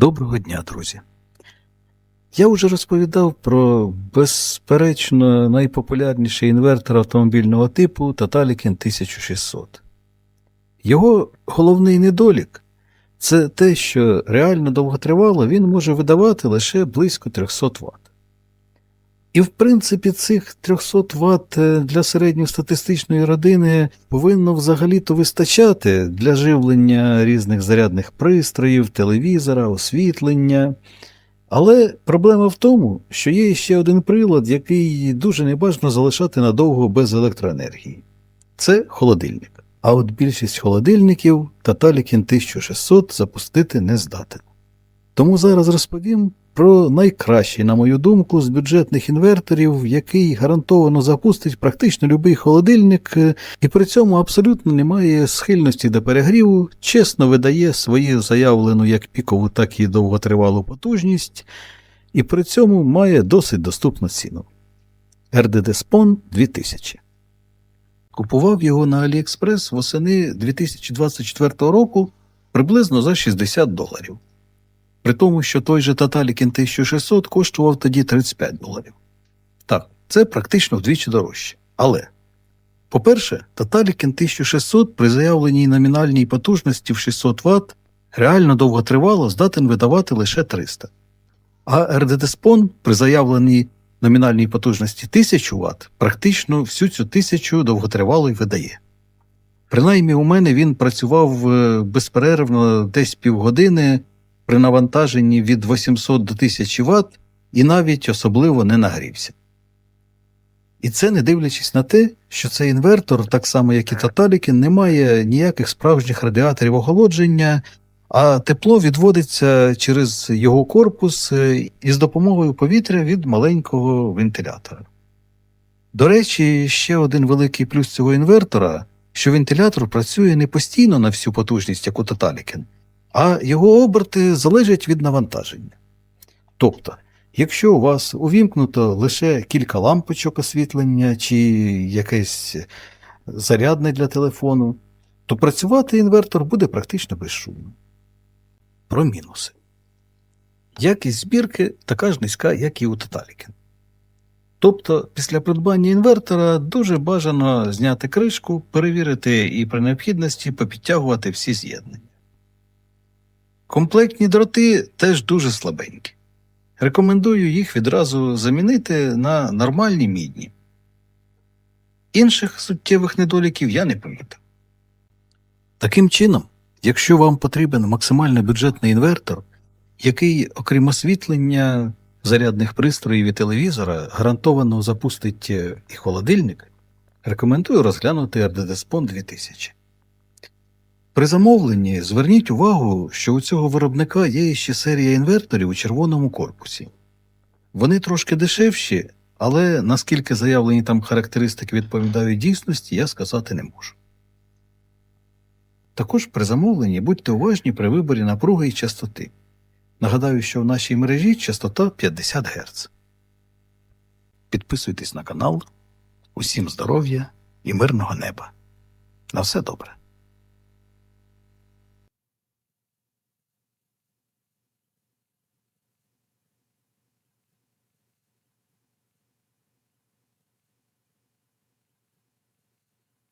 Доброго дня, друзі. Я вже розповідав про безперечно найпопулярніший інвертор автомобільного типу Tatalikin 1600. Його головний недолік це те, що реально довготривало він може видавати лише близько 300 Вт. І в принципі цих 300 Вт для середньостатистичної родини повинно взагалі-то вистачати для живлення різних зарядних пристроїв, телевізора, освітлення. Але проблема в тому, що є ще один прилад, який дуже небажано залишати надовго без електроенергії. Це холодильник. А от більшість холодильників Tatalikin 1600 запустити не здатен. Тому зараз розповім про найкращий, на мою думку, з бюджетних інверторів, який гарантовано запустить практично будь-який холодильник, е, і при цьому абсолютно не має схильності до перегріву, чесно видає свою заявлену як пікову, так і довготривалу потужність, і при цьому має досить доступну ціну. RDD Spon 2000. Купував його на AliExpress восени 2024 року приблизно за 60 доларів. При тому, що той же Таталікін 1600 коштував тоді 35 доларів. Так, це практично вдвічі дорожче. Але, по-перше, Таталікін 1600 при заявленій номінальній потужності в 600 Вт реально довготривало здатен видавати лише 300. А Spon при заявленій номінальній потужності 1000 Вт практично всю цю тисячу довготривало й видає. Принаймні у мене він працював е, безперервно десь півгодини при навантаженні від 800 до 1000 Вт і навіть особливо не нагрівся. І це не дивлячись на те, що цей інвертор, так само як і Таталіки, не має ніяких справжніх радіаторів охолодження, а тепло відводиться через його корпус е, із допомогою повітря від маленького вентилятора. До речі, ще один великий плюс цього інвертора, що вентилятор працює не постійно на всю потужність, як у Таталікен, а його оберти залежать від навантаження. Тобто, якщо у вас увімкнуто лише кілька лампочок освітлення чи якесь зарядне для телефону, то працювати інвертор буде практично безшумно. Про мінуси. Якість збірки така ж низька, як і у Таталікен. Тобто, після придбання інвертора дуже бажано зняти кришку, перевірити і при необхідності попідтягувати всі з'єднання. Комплектні дроти теж дуже слабенькі. Рекомендую їх відразу замінити на нормальні мідні. Інших суттєвих недоліків я не помітив. Таким чином, якщо вам потрібен максимально бюджетний інвертор, який, окрім освітлення, зарядних пристроїв і телевізора, гарантовано запустить е, і холодильник, рекомендую розглянути RDD Spon 2000. При замовленні зверніть увагу, що у цього виробника є ще серія інверторів у червоному корпусі. Вони трошки дешевші, але наскільки заявлені там характеристики відповідають дійсності, я сказати не можу. Також при замовленні будьте уважні при виборі напруги і частоти. Нагадаю, що в нашій мережі частота 50 Гц. Підписуйтесь на канал. Усім здоров'я і мирного неба. На все добре.